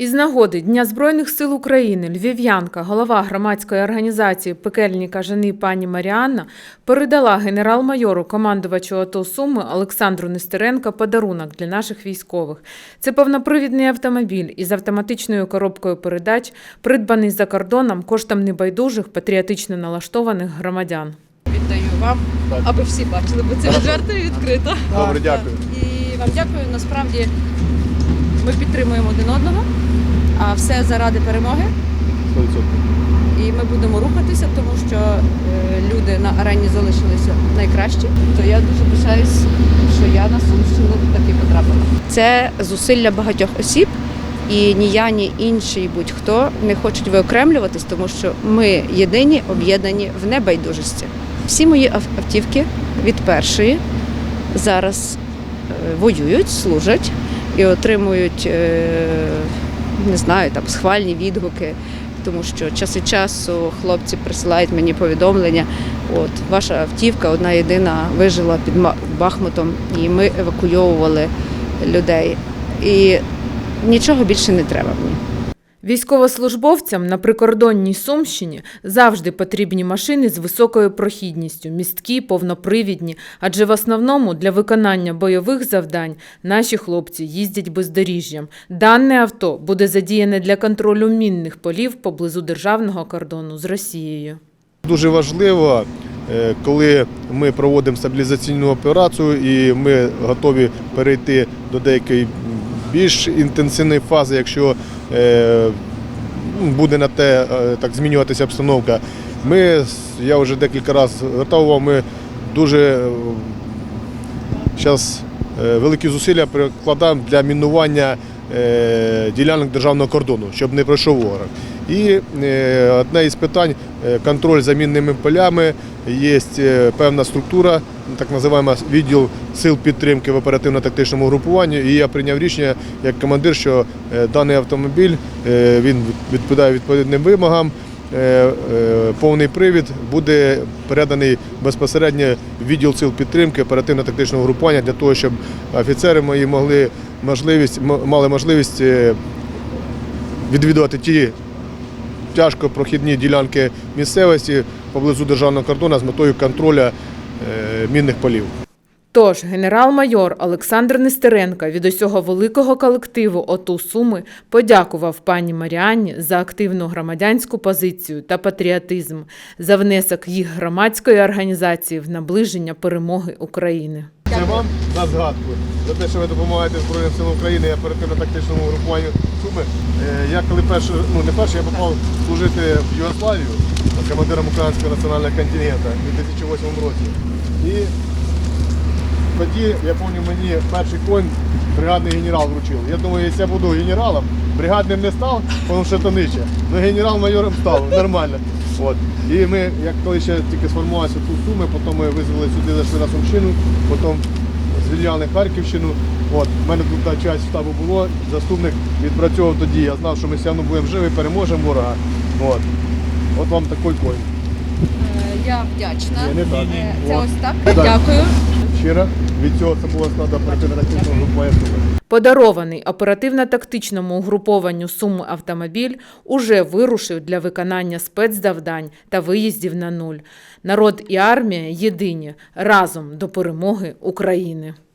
Із нагоди Дня Збройних сил України львів'янка, голова громадської організації Пекельні кажани пані Маріанна передала генерал-майору командувачу АТО Суми Олександру Нестеренка подарунок для наших військових. Це повнопривідний автомобіль із автоматичною коробкою передач, придбаний за кордоном коштом небайдужих патріотично налаштованих громадян. Віддаю вам, аби всі бачили, бо це відверто і відкрито. Добре, дякую. І вам дякую. Насправді ми підтримуємо один одного, а все заради перемоги. 100%. І ми будемо рухатися, тому що е, люди на арені залишилися найкращі. То я дуже пишаюсь, що я на Сумщину таки потрапила. Це зусилля багатьох осіб. І ні я, ні інший будь-хто не хочуть виокремлюватись, тому що ми єдині, об'єднані в небайдужості. Всі мої автівки від першої зараз е, воюють, служать і отримують, е, не знаю, там схвальні відгуки, тому що час від часу хлопці присилають мені повідомлення. От ваша автівка одна єдина вижила під Бахмутом, і ми евакуйовували людей. І нічого більше не треба мені. Військовослужбовцям на прикордонній Сумщині завжди потрібні машини з високою прохідністю, місткі, повнопривідні, адже в основному для виконання бойових завдань наші хлопці їздять бездоріжжям. Дане авто буде задіяне для контролю мінних полів поблизу державного кордону з Росією. Дуже важливо, е, коли ми проводимо стабілізаційну операцію і ми готові перейти до деякої більш інтенсивної фази, якщо буде на те е, так змінюватися обстановка. Ми, я вже декілька разів звертав увагу, ми дуже зараз великі зусилля прикладаємо для мінування е, ділянок державного кордону, щоб не пройшов ворог. І е, одне із питань е, контроль за мінними полями. Є е, певна структура, так називаємо відділ сил підтримки в оперативно-тактичному групуванні. І я прийняв рішення як командир, що е, даний автомобіль е, він відповідає відповідним вимогам. Е, е, Повний привід буде переданий безпосередньо відділ сил підтримки оперативно-тактичного групування для того, щоб офіцери мої могли можливість мали можливість е, відвідувати ті тяжко прохідні ділянки місцевості поблизу державного кордону з метою контролю е, мінних полів. Тож генерал-майор Олександр Нестеренко від усього великого колективу ОТУ Суми подякував пані Маріанні за активну громадянську позицію та патріотизм, за внесок їх громадської організації в наближення перемоги України. Це вам на згадку за те, що ви допомагаєте Збройним силам України і оперативно-тактичному групуванню Суми. Е, Я коли перше, ну не перше, я попав служити в Югославію командиром українського національного контингенту у 2008 році. І тоді, я пам'ятаю, мені перший конь бригадний генерал вручив. Я думаю, якщо я буду генералом, бригадним не став, тому що то нижче. Ну генерал-майором став, нормально. От. І ми, як коли ще тільки сформувалися тут суми, потім ми визвали сюди, зайшли на Сумщину, потім звільняли Харківщину. От, у мене тут та часть штабу було, заступник відпрацьовував тоді. Я знав, що ми все одно будемо живі, переможемо ворога. От. От вам такий конь. Е, Я вдячна. Ні, не так. Е, Це ось. Так. Дякую. Щиро від цього це була оперативно-тактичного групування. Подарований оперативно-тактичному угрупованню Суми автомобіль уже вирушив для виконання спецзавдань та виїздів на нуль. Народ і армія єдині разом до перемоги України.